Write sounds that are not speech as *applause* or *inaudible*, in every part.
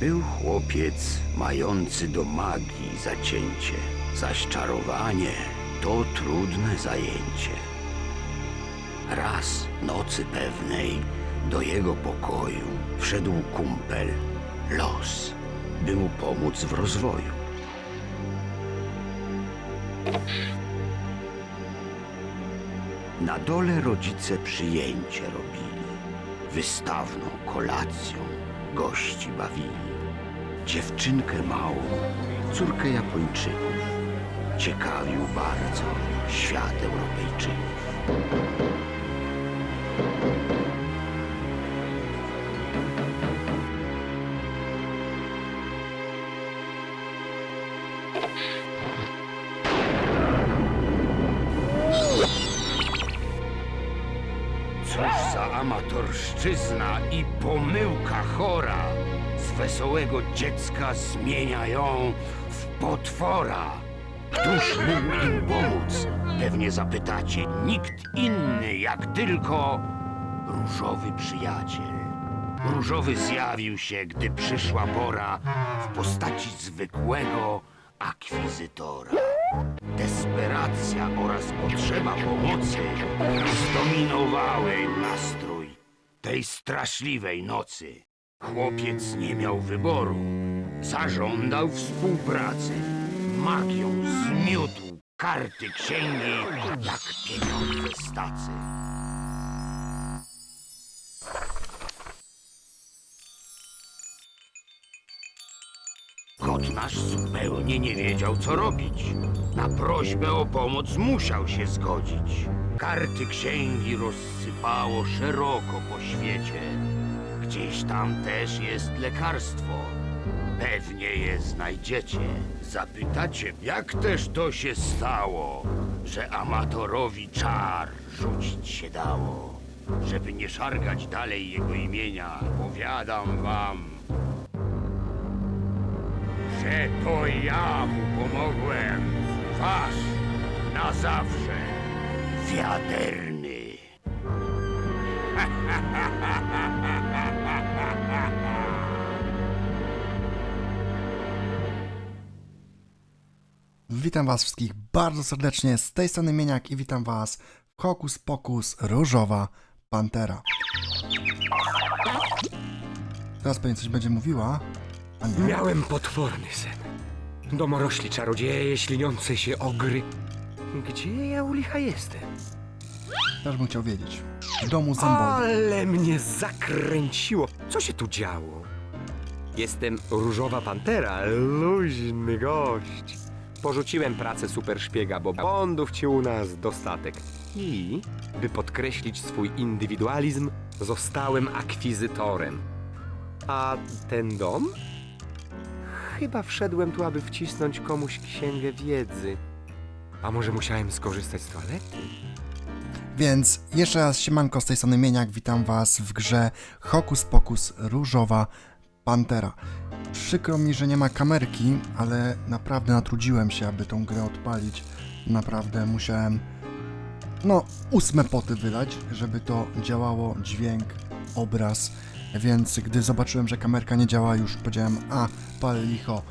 Był chłopiec mający do magii zacięcie, zaś czarowanie to trudne zajęcie. Raz nocy pewnej do jego pokoju wszedł kumpel Los, by mu pomóc w rozwoju. Na dole rodzice przyjęcie robili. Wystawną kolacją gości bawili. Dziewczynkę małą, córkę Japończyków, ciekawił bardzo świat Europejczyków. Amatorszczyzna i pomyłka chora! Z wesołego dziecka zmienia ją w potwora. Któż mógł im pomóc? Pewnie zapytacie, nikt inny jak tylko różowy przyjaciel. Różowy zjawił się, gdy przyszła pora w postaci zwykłego akwizytora. Desperacja oraz potrzeba pomocy zdominowały nastrój tej straszliwej nocy. Chłopiec nie miał wyboru. Zażądał współpracy. Magią zmiótł karty księgi jak pieniądze z Kot nasz zupełnie nie wiedział, co robić. Na prośbę o pomoc musiał się zgodzić. Karty księgi rozsypało szeroko po świecie. Gdzieś tam też jest lekarstwo. Pewnie je znajdziecie. Zapytacie, jak też to się stało, że amatorowi czar rzucić się dało. Żeby nie szargać dalej jego imienia, powiadam wam, że to ja mu pomogłem. Wasz na zawsze wiaderny. Witam Was wszystkich bardzo serdecznie z tej strony Mieniak i witam Was w Hokus Pokus Różowa Pantera. Teraz pewnie coś będzie mówiła. Miałem potworny sen. Domorośli czarodzieje, śliniące się ogry. Gdzie ja u licha jestem? Też bym chciał wiedzieć. W domu zębowy. Ale mnie zakręciło. Co się tu działo? Jestem różowa pantera, luźny gość. Porzuciłem pracę superszpiega, bo bondów ci u nas dostatek. I, by podkreślić swój indywidualizm, zostałem akwizytorem. A ten dom? Chyba wszedłem tu, aby wcisnąć komuś księgę wiedzy. A może musiałem skorzystać z toalety? Więc jeszcze raz siemanko z tej strony Mieniak, witam Was w grze Hokus Pokus Różowa Pantera. Przykro mi, że nie ma kamerki, ale naprawdę natrudziłem się, aby tą grę odpalić. Naprawdę musiałem, no, ósme poty wydać, żeby to działało, dźwięk, obraz. Więc gdy zobaczyłem, że kamerka nie działa, już powiedziałem, a, pal licho,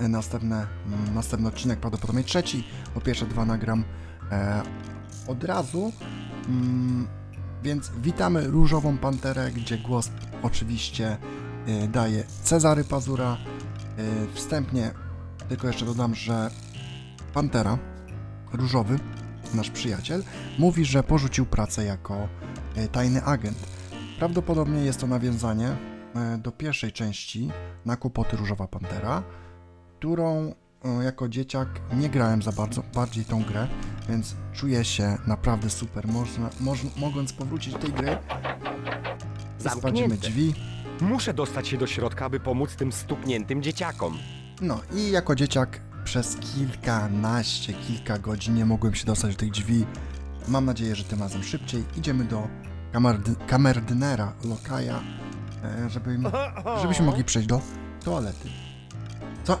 E, następne, mm, następny odcinek, prawdopodobnie trzeci, bo pierwsze dwa nagram e, od razu. Mm, więc witamy Różową Panterę, gdzie głos oczywiście y, daje Cezary Pazura. Y, wstępnie tylko jeszcze dodam, że Pantera, Różowy, nasz przyjaciel, mówi, że porzucił pracę jako y, tajny agent. Prawdopodobnie jest to nawiązanie y, do pierwszej części na kłopoty Różowa Pantera, którą y, jako dzieciak nie grałem za bardzo, bardziej tą grę, więc czuję się naprawdę super. Można, moż, mogąc powrócić do tej gry, sprawdzimy drzwi. Muszę dostać się do środka, aby pomóc tym stukniętym dzieciakom. No i jako dzieciak przez kilkanaście, kilka godzin nie mogłem się dostać do tych drzwi. Mam nadzieję, że tym razem szybciej. Idziemy do kamerdy, kamerdynera, lokaja, e, żeby, żebyśmy mogli przejść do toalety. Co? *laughs*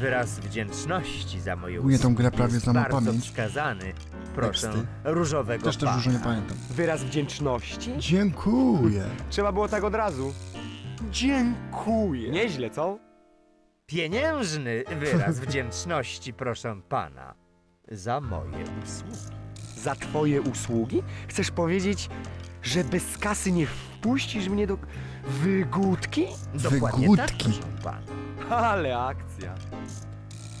Wyraz wdzięczności za moją Ogólnie tą grę prawie znam na bardzo pamięć. wskazany. Proszę, Teksty. różowego Też też pana. nie pamiętam. Wyraz wdzięczności? Dziękuję. *laughs* Trzeba było tak od razu. Dziękuję. Nieźle, co? Pieniężny wyraz wdzięczności, proszę pana, za moje usługi. Za twoje usługi? Chcesz powiedzieć, że bez kasy nie wpuścisz mnie do wygódki? Dokładnie Wygódki. tak, proszę pana. Ale akcja.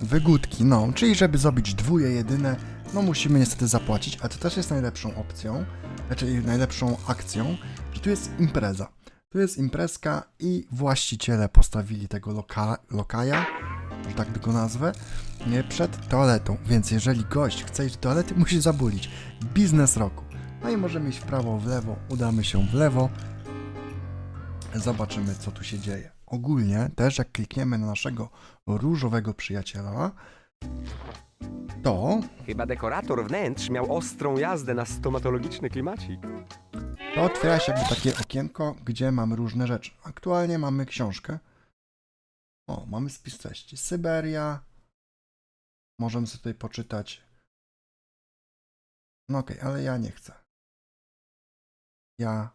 Wygódki, no, czyli żeby zrobić dwóje jedyne, no musimy niestety zapłacić, a to też jest najlepszą opcją, znaczy najlepszą akcją, że tu jest impreza. Tu jest imprezka i właściciele postawili tego loka, lokaja, że tak go nazwę, nie, przed toaletą, więc jeżeli gość chce iść do toalety, musi zabulić. Biznes roku. No i możemy iść w prawo, w lewo, udamy się w lewo, zobaczymy co tu się dzieje. Ogólnie też jak klikniemy na naszego różowego przyjaciela, to, Chyba dekorator wnętrz miał ostrą jazdę na stomatologiczny klimacik. To otwiera się jakby takie okienko, gdzie mamy różne rzeczy. Aktualnie mamy książkę. O, mamy spis treści. Syberia. Możemy sobie tutaj poczytać. No okej, ale ja nie chcę. Ja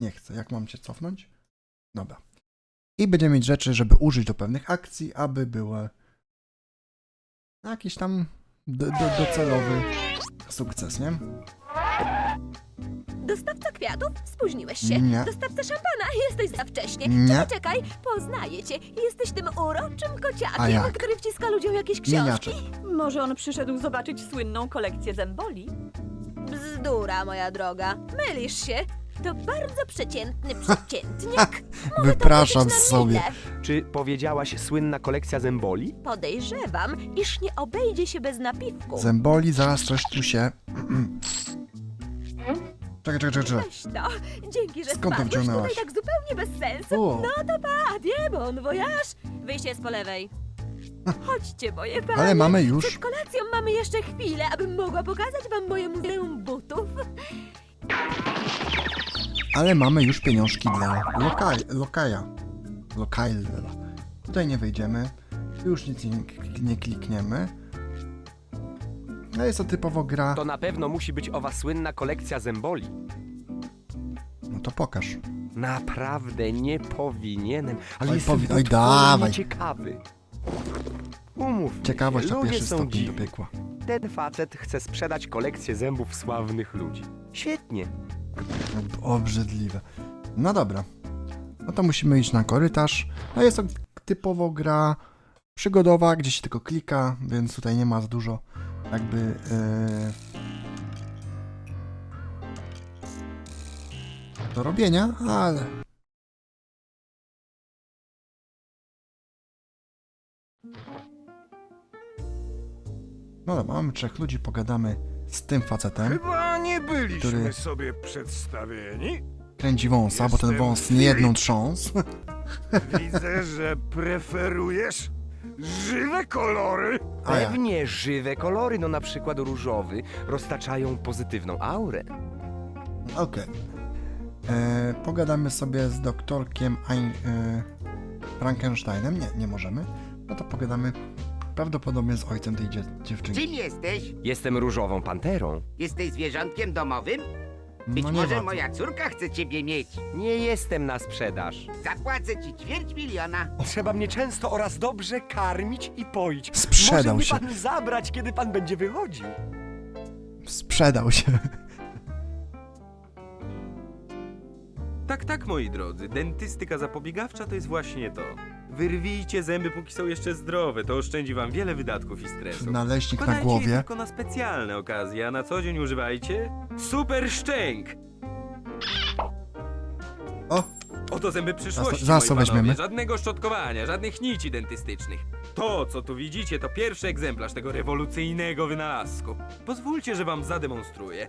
nie chcę. Jak mam cię cofnąć? Dobra. I będziemy mieć rzeczy, żeby użyć do pewnych akcji, aby były jakiś tam do, do, docelowy sukces, nie? Dostawca kwiatów? Spóźniłeś się. Nie. Dostawca szampana? *laughs* Jesteś za wcześnie. Nie. Czekaj, czekaj, poznaję cię. Jesteś tym uroczym kociakiem, jak? który wciska ludziom jakieś książki. Mieniaczek. Może on przyszedł zobaczyć słynną kolekcję zemboli? Bzdura, moja droga. Mylisz się. To bardzo przeciętny *laughs* przeciętnik. Może to Wypraszam być na sobie. mile. Czy powiedziałaś słynna kolekcja zemboli? Podejrzewam, iż nie obejdzie się bez napiwku. Zemboli, zaraz coś tu się... *clears throat* Czekaj, czekaj, czekaj. Weź to. Dzięki, że Skąd to wpadłeś wciągnęłaś? tutaj tak zupełnie bez sensu. O, No to pa, nie bon voyage. Wyjście z po lewej. Chodźcie, moje panie. ale mamy już... Przed kolacją mamy jeszcze chwilę, abym mogła pokazać wam moje muzeum butów. Ale mamy już pieniążki dla lokaj, lokaja. Lokajla. Tutaj nie wejdziemy. Tu już nic nie, nie klikniemy. No jest to typowo gra. To na pewno musi być owa słynna kolekcja zemboli. No to pokaż. Naprawdę nie powinienem, ale Oj, jestem powi- oj, dawaj. ciekawy. Umów Ciekawość się, to ludzie pierwszy są stopień do dziwni. piekła. Ten facet chce sprzedać kolekcję zębów sławnych ludzi. Świetnie. Obrzydliwe. No dobra. No to musimy iść na korytarz. No jest to typowo gra przygodowa, gdzie się tylko klika, więc tutaj nie ma za dużo jakby yy, do robienia, ale No dobra, mamy trzech ludzi, pogadamy z tym facetem. Chyba nie byliśmy Który- sobie przedstawieni. Kręci wąsa, bo ten Jestem wąs nie jedną trząs. *laughs* Widzę, że preferujesz żywe kolory. A ja. Pewnie żywe kolory, no na przykład różowy, roztaczają pozytywną aurę. Okej. E, Pogadamy sobie z doktorkiem Ein, e, Frankensteinem. Nie, nie możemy. No to pogadamy prawdopodobnie z ojcem tej dzie dziewczynki. Czym jesteś? Jestem różową panterą. Jesteś zwierzątkiem domowym? Być No nie może bardzo. moja córka chce ciebie mieć. Nie jestem na sprzedaż. Zapłacę ci ćwierć miliona. Trzeba mnie często oraz dobrze karmić i poić. Sprzedał Może się. mnie pan zabrać, kiedy pan będzie wychodził. Sprzedał się. Tak, tak, moi drodzy. Dentystyka zapobiegawcza to jest właśnie to. Wyrwijcie zęby, póki są jeszcze zdrowe. To oszczędzi wam wiele wydatków i stresu. Naleśnik na Wkładajcie je głowie. tylko na specjalne okazje, a na co dzień używajcie Super Szczęk! O, Oto zęby przyszłości, zaraz moi panowie. weźmiemy. Żadnego szczotkowania, żadnych nici dentystycznych. To, co tu widzicie, to pierwszy egzemplarz tego rewolucyjnego wynalazku. Pozwólcie, że wam zademonstruję.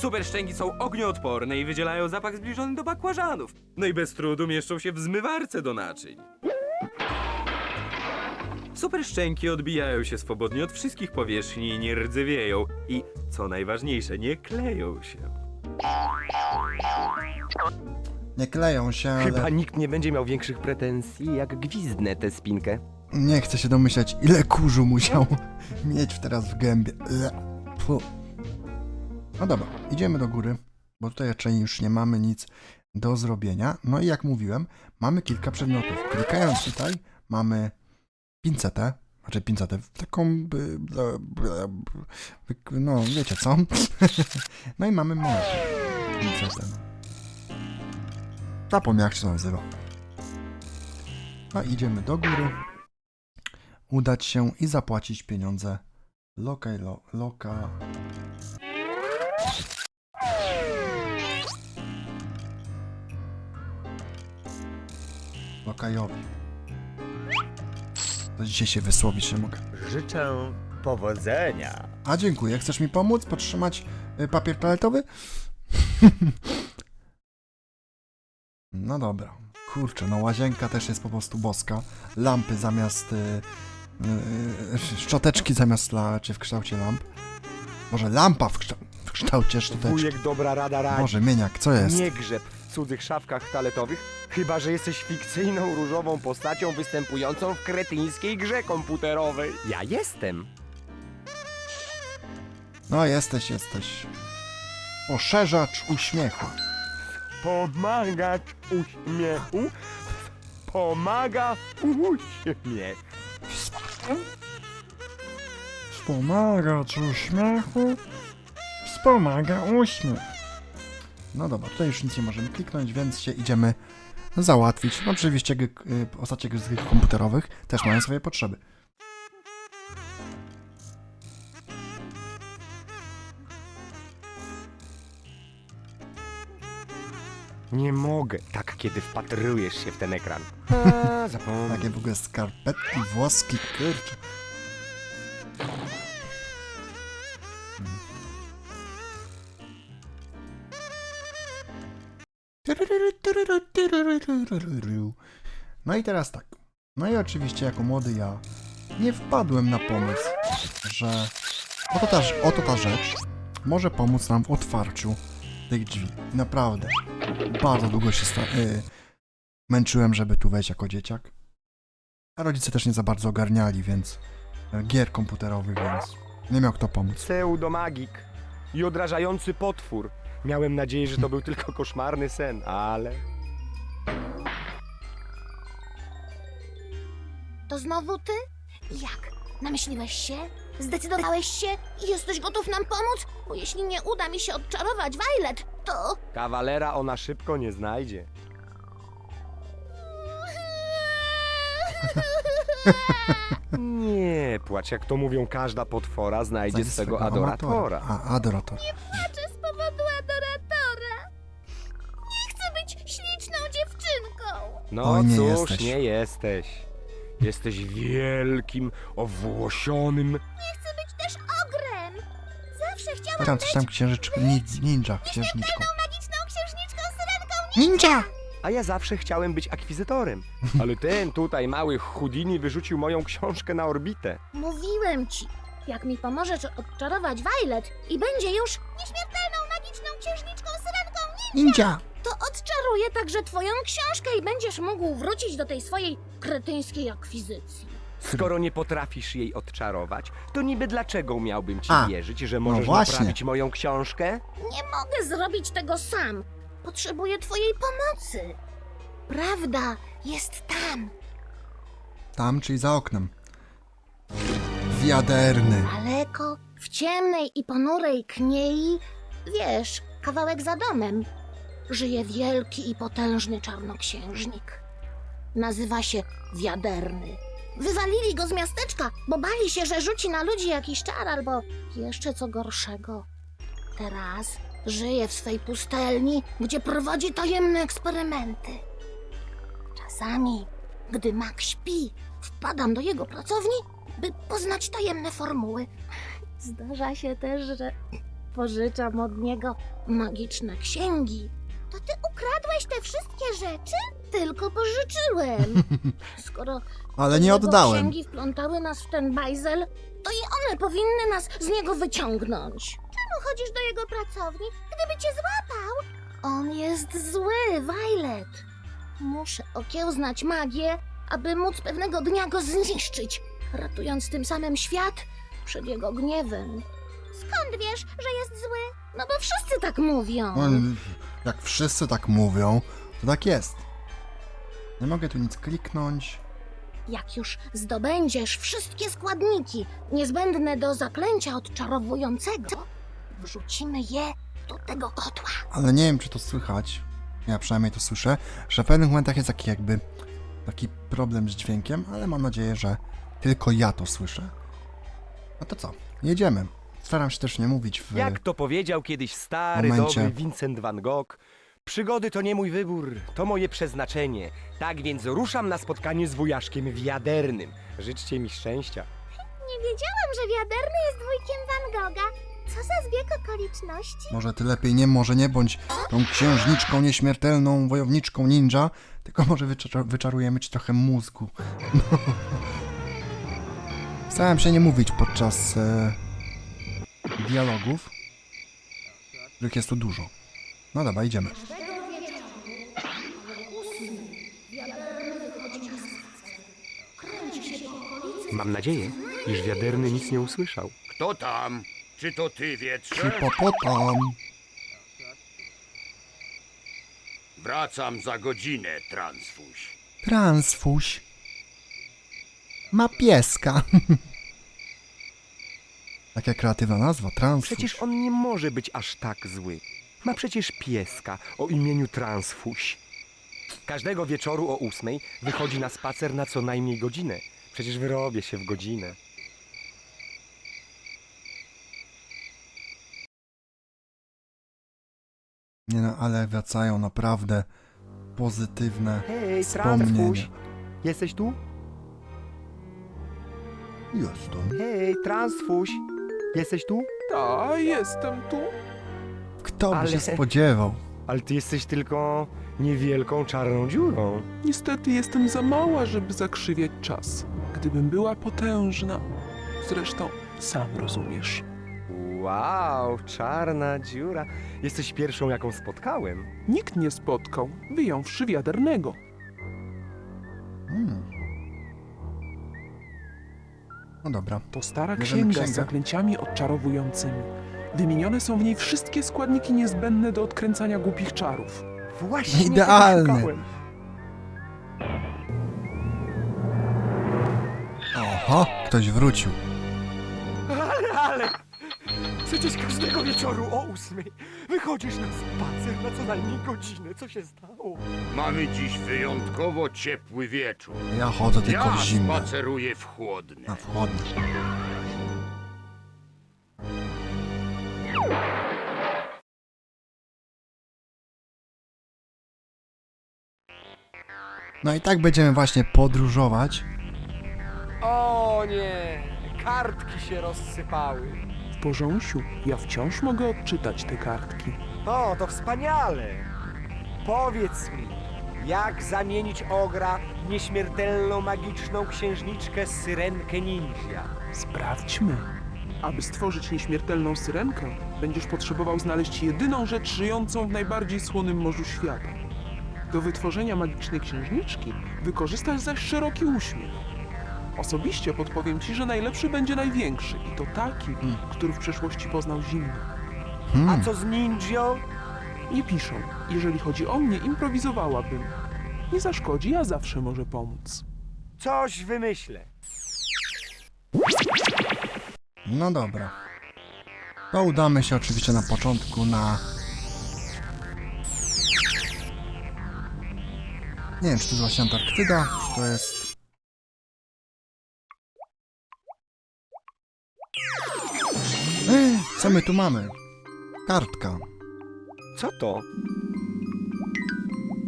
Super szczęki są ognioodporne i wydzielają zapach zbliżony do bakłażanów. No i bez trudu mieszczą się w zmywarce do naczyń. Super szczęki odbijają się swobodnie od wszystkich powierzchni i nie rdzewieją. I, co najważniejsze, nie kleją się. nie kleją się, Chyba ale nikt nie będzie miał większych pretensji, jak gwizdnę tę spinkę. nie chcę się domyślać, ile kurzu musiał mieć teraz w gębie. Le. Fu. No dobra, idziemy do góry, bo tutaj raczej już nie mamy nic do zrobienia. No i jak mówiłem, mamy kilka przedmiotów. Klikając tutaj, mamy pincetę, znaczy pincetę, taką, no wiecie co. *laughs* no i mamy mąż pincetę. Zapomniałem jak się nazywa. No idziemy do góry. Udać się i zapłacić pieniądze lokaj, lo, Lokajowi. To dzisiaj się wysłowić nie mogę. Życzę powodzenia. A dziękuję. Chcesz mi pomóc podtrzymać y, papier toaletowy? *laughs* no dobra. Kurczę, no łazienka też jest po prostu boska. Lampy zamiast... Y, y, y, szczoteczki zamiast la, czy w kształcie lamp. Może lampa w, kształ, w kształcie szczoteczki. Wujek dobra rada radzi. Boże, mieniak, co jest? Nie grzeb w cudzych szafkach toaletowych, chyba że jesteś fikcyjną różową postacią występującą w kretyńskiej grze komputerowej. Ja jestem. No jesteś, jesteś. Poszerzacz uśmiechu. Pomagać uśmiechu. Pomaga uśmiech. Wspomagacz uśmiechu. Wspomaga uśmiech. No dobra, tutaj już nic nie możemy kliknąć, więc się idziemy załatwić. No, Oczywiście gry, y, postacie gry komputerowych też mają swoje potrzeby. Nie mogę tak, kiedy wpatrujesz się w ten ekran. *laughs* A, zapomnę. Takie w ogóle skarpetki, włoski, kurczę. No i teraz tak. No i oczywiście jako młody ja nie wpadłem na pomysł, że oto ta, oto ta rzecz może pomóc nam w otwarciu tych drzwi. Naprawdę. Bardzo długo się sta- męczyłem, żeby tu wejść jako dzieciak. A rodzice też nie za bardzo ogarniali, więc gier komputerowych, więc nie miał kto pomóc. Pseudomagik i odrażający potwór. Miałem nadzieję, że to był tylko koszmarny sen, ale... To znowu ty? Jak? Namyśliłeś się? Zdecydowałeś się? I jesteś gotów nam pomóc? Bo jeśli nie uda mi się odczarować Violet, to... Kawalera ona szybko nie znajdzie. Nie płacz, jak to mówią, każda potwora znajdzie Znajdzie swego adoratora. A, adorator. Patrzę z powodu adoratora. Nie chcę być śliczną dziewczynką. No Oj, nie cóż, jesteś. nie jesteś. Jesteś wielkim, owłosionym... Chcę być też ogrem. Zawsze chciałam Tam coś tam księżyczką, ni, ninja, księżniczką. magiczną księżniczką syrenką. Ninja! A ja zawsze chciałem być akwizytorem. Ale ten tutaj mały Houdini wyrzucił moją książkę na orbitę. Mówiłem ci, jak mi pomożesz odczarować Violet i będzie już nieśmiertelną magiczną księżniczką syrenką, Ninja! To odczaruję także twoją książkę i będziesz mógł wrócić do tej swojej kretyńskiej akwizycji. Skoro nie potrafisz jej odczarować, to niby dlaczego miałbym ci A, wierzyć, że możesz właśnie. naprawić moją książkę? Nie mogę zrobić tego sam. Potrzebuję twojej pomocy. Prawda jest tam, Tam, czyli za oknem. Wiaderny. daleko, w ciemnej i ponurej kniei, wiesz, kawałek za domem, żyje wielki i potężny czarnoksiężnik. Nazywa się Wiaderny. Wywalili go z miasteczka, bo bali się, że rzuci na ludzi jakiś czar albo jeszcze co gorszego. Teraz żyje w swej pustelni, gdzie prowadzi tajemne eksperymenty. Czasami, gdy Mac śpi, wpadam do jego pracowni, by poznać tajemne formuły. Zdarza się też, że pożyczam od niego magiczne księgi. To ty ukradłeś te wszystkie rzeczy? Tylko pożyczyłem. *laughs* Skoro Ale nie jego oddałem. księgi wplątały nas w ten bajzel, to i one powinny nas z niego wyciągnąć. Czemu chodzisz do jego pracowni? Gdyby cię złapał. On jest zły, Violet. Muszę okiełznać magię, aby móc pewnego dnia go zniszczyć, ratując tym samym świat przed jego gniewem. Skąd wiesz, że jest zły? No bo wszyscy tak mówią. On, jak wszyscy tak mówią, to tak jest. Nie mogę tu nic kliknąć. Jak już zdobędziesz wszystkie składniki niezbędne do zaklęcia odczarowującego, wrzucimy je do tego kotła. Ale nie wiem, czy to słychać. Ja przynajmniej to słyszę, że w pewnych momentach jest taki jakby taki problem z dźwiękiem, ale mam nadzieję, że tylko ja to słyszę. No to co? Jedziemy. Staram się też nie mówić w... Jak to powiedział kiedyś stary, momencie. dobry Vincent van Gogh, przygody to nie mój wybór, to moje przeznaczenie. Tak więc ruszam na spotkanie z wujaszkiem wiadernym. Życzcie mi szczęścia. Nie wiedziałam, że wiaderny jest wujkiem Van Gogha. Co za zbieg okoliczności? Może ty lepiej nie, może nie bądź tą księżniczką nieśmiertelną, wojowniczką ninja, tylko może wyczar- wyczarujemy ci trochę mózgu. *laughs* No. Starałem się nie mówić podczas e, dialogów, których jest tu dużo. No dobra, idziemy. Mam nadzieję, iż wiaderny nic nie usłyszał. Kto tam? Czy to ty, wietrze? Hipopotam. Wracam za godzinę, transfuś. Transfuś. Ma pieska. *laughs* Taka kreatywna nazwa, transfuś. Przecież on nie może być aż tak zły. Ma przecież pieska o imieniu Transfuś. Każdego wieczoru o ósmej wychodzi na spacer na co najmniej godzinę. Przecież wyrobię się w godzinę. Nie no, ale wracają naprawdę pozytywne Hej, wspomnienia. Transfuś! Jesteś tu? Jestem. Hej, Transfuś! Jesteś tu? Ta, jestem tu. Kto by Ale- się spodziewał? Ale ty jesteś tylko niewielką czarną dziurą. Niestety jestem za mała, żeby zakrzywiać czas. Gdybym była potężna. Zresztą sam rozumiesz. Wow, czarna dziura. Jesteś pierwszą, jaką spotkałem. Nikt nie spotkał, wyjąwszy wiadernego. Hmm. No dobra. To stara Bierzemy księga z księgę. zaklęciami odczarowującymi. Wymienione są w niej wszystkie składniki niezbędne do odkręcania głupich czarów. Właśnie Idealny. tego szukałem. Oho, ktoś wrócił. Ale, ale! Przecież każdego wieczoru o ósmej wychodzisz na spacer na co najmniej godzinę. Co się stało? Mamy dziś wyjątkowo ciepły wieczór. Ja chodzę tylko Ja w zimę. spaceruję w chłodne. Na wchodnie. No i tak będziemy właśnie podróżować. O nie! Kartki się rozsypały. W porząsiu, ja wciąż mogę odczytać te kartki. O, to wspaniale! Powiedz mi, jak zamienić ogra w nieśmiertelną magiczną księżniczkę syrenkę ninja? Sprawdźmy. Aby stworzyć nieśmiertelną syrenkę, będziesz potrzebował znaleźć jedyną rzecz żyjącą w najbardziej słonym morzu świata. Do wytworzenia magicznej księżniczki wykorzystasz zaś szeroki uśmiech. Osobiście podpowiem ci, że najlepszy będzie największy i to taki, który w przeszłości poznał zimno. A Hmm. co z ninją? Nie piszą. Jeżeli chodzi o mnie, improwizowałabym. Nie zaszkodzi, ja zawsze może pomóc. Coś wymyślę. No dobra. To udamy się oczywiście na początku na... Nie wiem, czy to jest właśnie Antarktyda, czy to jest... Co my tu mamy? Kartka. Co to?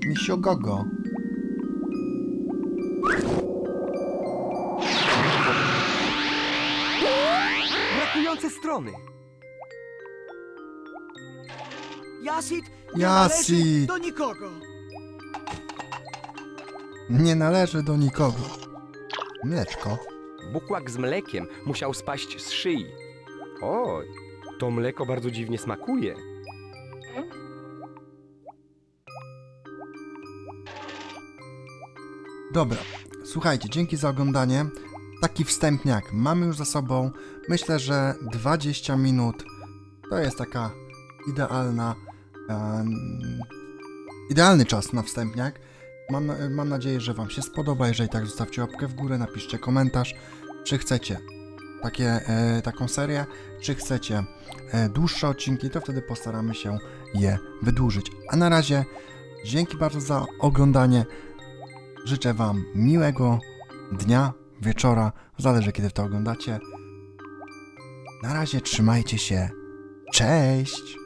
Misiogogo. Brakujące strony. Jasid Jasid! do nikogo. Nie należy do nikogo. Mleczko. Bukłak z mlekiem musiał spaść z szyi. Oj, to mleko bardzo dziwnie smakuje. Dobra, słuchajcie, dzięki za oglądanie. Taki wstępniak mamy już za sobą. Myślę, że 20 minut to jest taka idealna em, idealny czas na wstępniak. Mam, mam nadzieję, że Wam się spodoba. Jeżeli tak, zostawcie łapkę w górę, napiszcie komentarz, czy chcecie takie, e, taką serię, czy chcecie e, dłuższe odcinki, to wtedy postaramy się je wydłużyć. A na razie dzięki bardzo za oglądanie. Życzę Wam miłego dnia, wieczora, zależy kiedy to oglądacie. Na razie trzymajcie się. Cześć!